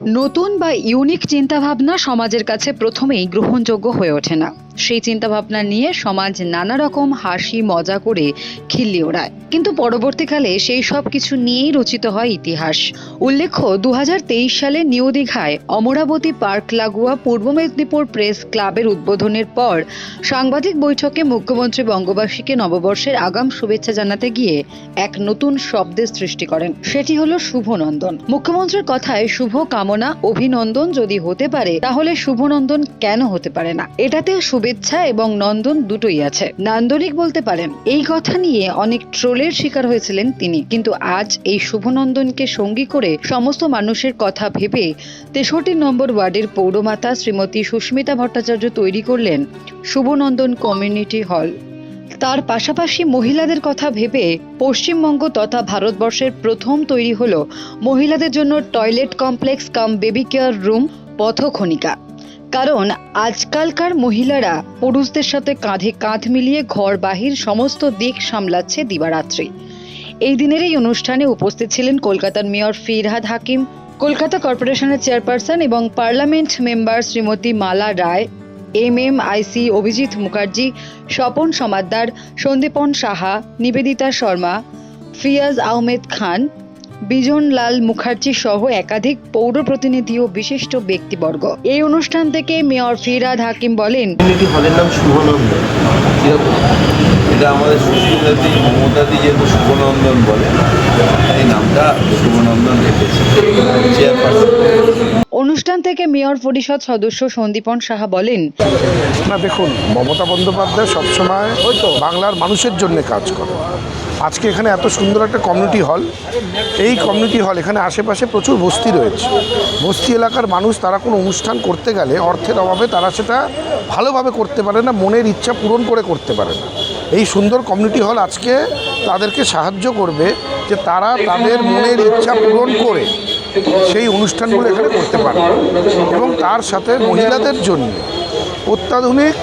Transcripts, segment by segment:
নতুন বা ইউনিক চিন্তাভাবনা সমাজের কাছে প্রথমেই গ্রহণযোগ্য হয়ে ওঠে না। সেই চিন্তাভাবনা নিয়ে সমাজ নানা রকম হাসি, মজা করে খিল্লি ওড়ায়। কিন্তু পরবর্তীকালে সেই সব কিছু নিয়েই রচিত হয় ইতিহাস। উল্লেখ্য দু সালে নিউ দীঘায় অমরাবতী পার্ক লাগোয়া পূর্ব মেদিনীপুর প্রেস ক্লাবের উদ্বোধনের পর সাংবাদিক বৈঠকে মুখ্যমন্ত্রী বঙ্গবাসীকে নববর্ষের আগাম শুভেচ্ছা জানাতে গিয়ে এক নতুন শব্দের সৃষ্টি করেন। সেটি হলো শুভনন্দন। মুখ্যমন্ত্রীর কথায় শুভ কামনা, অভিনন্দন যদি হতে পারে, তাহলে শুভনন্দন কেন হতে পারে না? এটাতে শুভেচ্ছা এবং নন্দন দুটোই আছে। নান্দনিক বলতে পারেন, এই কথা নিয়ে অনেক ট্রোলের শিকার হয়েছিলেন তিনি। কিন্তু আজ এই শুভনন্দনকে সঙ্গী করে সমস্ত মানুষের কথা ভেবে তেষট্টি নম্বর ওয়ার্ডের পৌরমাতা শ্রীমতী সুস্মিতা ভট্টাচার্য তৈরি করলেন শুভনন্দন কমিউনিটি হল। তার পাশাপাশি মহিলাদের কথা ভেবে পশ্চিমবঙ্গ তথা ভারতবর্ষের প্রথম তৈরি হলো মহিলাদের জন্য toilet complex cum baby care room পথখনিকা। কারণ আজকালকার মহিলারা পুরুষদের সাথে কাঁধে কাঁধ মিলিয়ে ঘর বাহির সমস্ত দিক সামলাচ্ছে দিবারাত্রি। এই দিনের এই অনুষ্ঠানে উপস্থিত ছিলেন কলকাতার মেয়র ফিরহাদ হাকিম, কলকাতা কর্পোরেশনের চেয়ারপারসন এবং parliament member Shrimati Mala Roy M M IC Abhijit Mukherjee, Swapan Samaddar, Sandipan Saha, Nibedita Sharma, Fiaz Ahmed Khan Bijanlal Mukherjee সহ একাধিক পৌর প্রতিনিধি ও বিশিষ্ট ব্যক্তিবর্গ। এই অনুষ্ঠান থেকে মেয়র ফিরাদ হাকিম বলেন কমিউনিটি হলের নাম শুভনন্দন। এটা আমাদের সুস্মিতাদি মমতাদি যেহেতু শুভনন্দন বলে এই নামটা শুভনন্দন রেখেছে। অনুষ্ঠান থেকে মেয়র পরিষদ সদস্য সন্দীপন সাহা বলেন না দেখুন মমতা বন্দ্যোপাধ্যায় সবসময় বাংলার মানুষের জন্য কাজ করে। আজকে এখানে এত সুন্দর একটা কমিউনিটি হল এই কমিউনিটি হল এখানে আশেপাশে প্রচুর বস্তি রয়েছে। বস্তি এলাকার মানুষ তারা কোনো অনুষ্ঠান করতে গেলে অর্থের অভাবে তারা সেটা ভালোভাবে করতে পারে না, মনের ইচ্ছা পূরণ করে করতে পারে না। এই সুন্দর কমিউনিটি হল আজকে তাদেরকে সাহায্য করবে যে তারা তাদের মনের ইচ্ছা পূরণ করে সেই অনুষ্ঠানগুলো এখানে করতে পারবে এবং তার সাথে মহিলাদের জন্য অত্যাধুনিক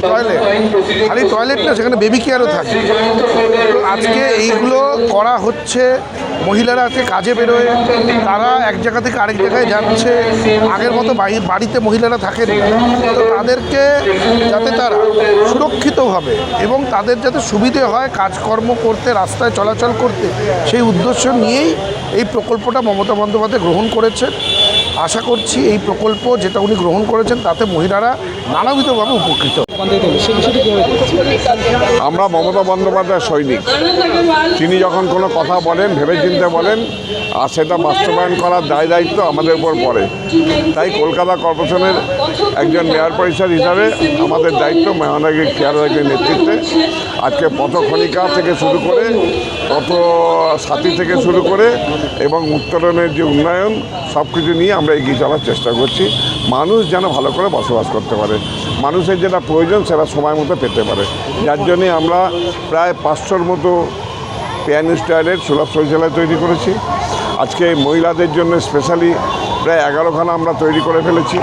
টয়লেট খালি টয়লেট না, সেখানে বেবি কেয়ারও থাকে। আজকে এইগুলো করা হচ্ছে, মহিলারা আজকে কাজে বেরোয়, তারা এক জায়গা থেকে আরেক জায়গায় যাচ্ছে, আগের মতো বাড়ি- বাড়িতে মহিলারা থাকেন তো তাদেরকে যাতে তারা সুরক্ষিতভাবে এবং তাদের যাতে সুবিধে হয় কাজকর্ম করতে, রাস্তায় চলাচল করতে, সেই উদ্দেশ্য নিয়েই এই প্রকল্পটা মমতা বন্দ্যোপাধ্যায় গ্রহণ করেছেন। আশা করছি এই প্রকল্প যেটা উনি গ্রহণ করেছেন তাতে মহিলারা নানাবিধভাবে উপকৃত আমরা মমতা বন্দ্যোপাধ্যায় সৈনিক। তিনি যখন কোনো কথা বলেন, ভেবেচিন্তে বলেন, আর সেটা বাস্তবায়ন করার দায় দায়িত্ব আমাদের উপর পড়ে। তাই কলকাতা কর্পোরেশনের একজন মেয়র পরিষদ হিসাবে আমাদের দায়িত্ব মেয়নাগির খেয়ালের নেতৃত্বে। আজকে পথখনিকা থেকে শুরু করে পথ সাথী থেকে শুরু করে, এবং উত্তরণের যে উন্নয়ন সব কিছু নিয়ে আমরা এগিয়ে চলার চেষ্টা করছি। মানুষ যেন ভালো করে বসবাস করতে পারে। মানুষের যেটা প্রয়োজন সেটা সময় মতো পেতে পারে। যার জন্যে আমরা প্রায় পাঁচশোর মতো পিয়ানিস টয়লেট সুলভ শৌচালয় তৈরি করেছি। আজকে মহিলাদের জন্য স্পেশালি প্রায় এগারোখানা আমরা তৈরি করে ফেলেছি।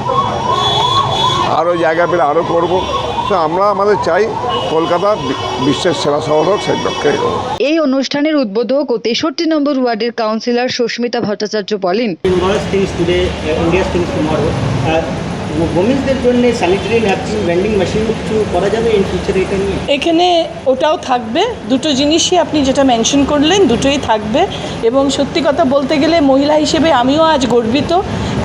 আরও জায়গা পেলে আরও করব। তো আমরা আমাদের চাই কলকাতা বি- বিশ্বের সেরা শহর হোক সেই লক্ষ্যে এই অনুষ্ঠানের উদ্বোধক ও তেষট্টি নম্বর ওয়ার্ডের কাউন্সিলর সুস্মিতা ভট্টাচার্য বলেন জন্য স্যানিটারি ন্যাপকিন ভেন্ডিং মেশিন কিছু করা যাবে ইন এটা নিয়ে? এখানে ওটাও থাকবে। দুটো জিনিসই আপনি যেটা মেনশন করলেন, দুটোই থাকবে। এবং সত্যি কথা বলতে গেলে মহিলা হিসেবে আমিও আজ গর্বিত।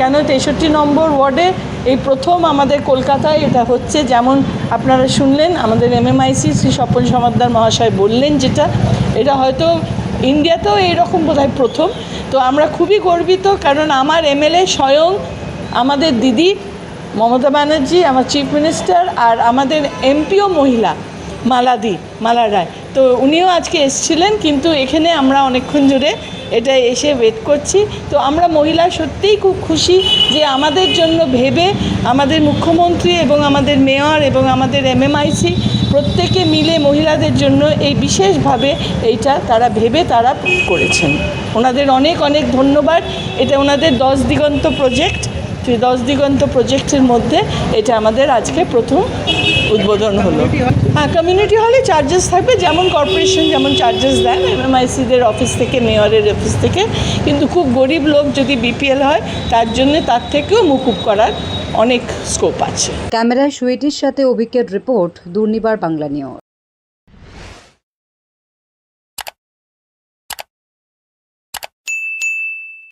কেন তেষট্টি নম্বর ওয়ার্ডে এই প্রথম আমাদের কলকাতায় এটা হচ্ছে। যেমন আপনারা শুনলেন, আমাদের এমএমআইসি শ্রী স্বপন সমাদ্দার মহাশয় বললেন যেটা। এটা হয়তো ইন্ডিয়াতেও এইরকম বোধহয় প্রথম। তো আমরা খুবই গর্বিত, কারণ আমার এমএলএ স্বয়ং আমাদের দিদি মমতা ব্যানার্জি, আমার চিফ মিনিস্টার আর আমাদের এমপিও মহিলা, মালাদি মালা রায়। তো উনিও আজকে এসছিলেন, কিন্তু এখানে আমরা অনেকক্ষণ জুড়ে এটা এসে ওয়েট করছি। তো আমরা মহিলা সত্যিই খুব খুশি যে আমাদের জন্য ভেবে আমাদের মুখ্যমন্ত্রী এবং আমাদের মেয়র এবং আমাদের এমএমআইসি প্রত্যেকে মিলে মহিলাদের জন্য এই বিশেষভাবে এইটা তারা ভেবে তারা করেছেন। ওনাদের অনেক অনেক ধন্যবাদ। এটা ওনাদের দশ দিগন্ত প্রজেক্ট ত্রিদশ দিগন্ত প্রজেক্টের মধ্যে এটা আমাদের আজকে প্রথম উদ্বোধন হলো। হ্যাঁ কমিউনিটি হলে চার্জেস থাকবে, যেমন কর্পোরেশন যেমন চার্জেস দেন এমএমআইসিদের অফিস থেকে মেয়রের অফিস থেকে। কিন্তু খুব গরিব লোক যদি বিপিএল হয়, তার জন্য তার থেকেও মুকুব করার অনেক স্কোপ আছে। ক্যামেরায় সুইটির সাথে অভিজ্ঞের রিপোর্ট দুর্নিবার বাংলা নিউজ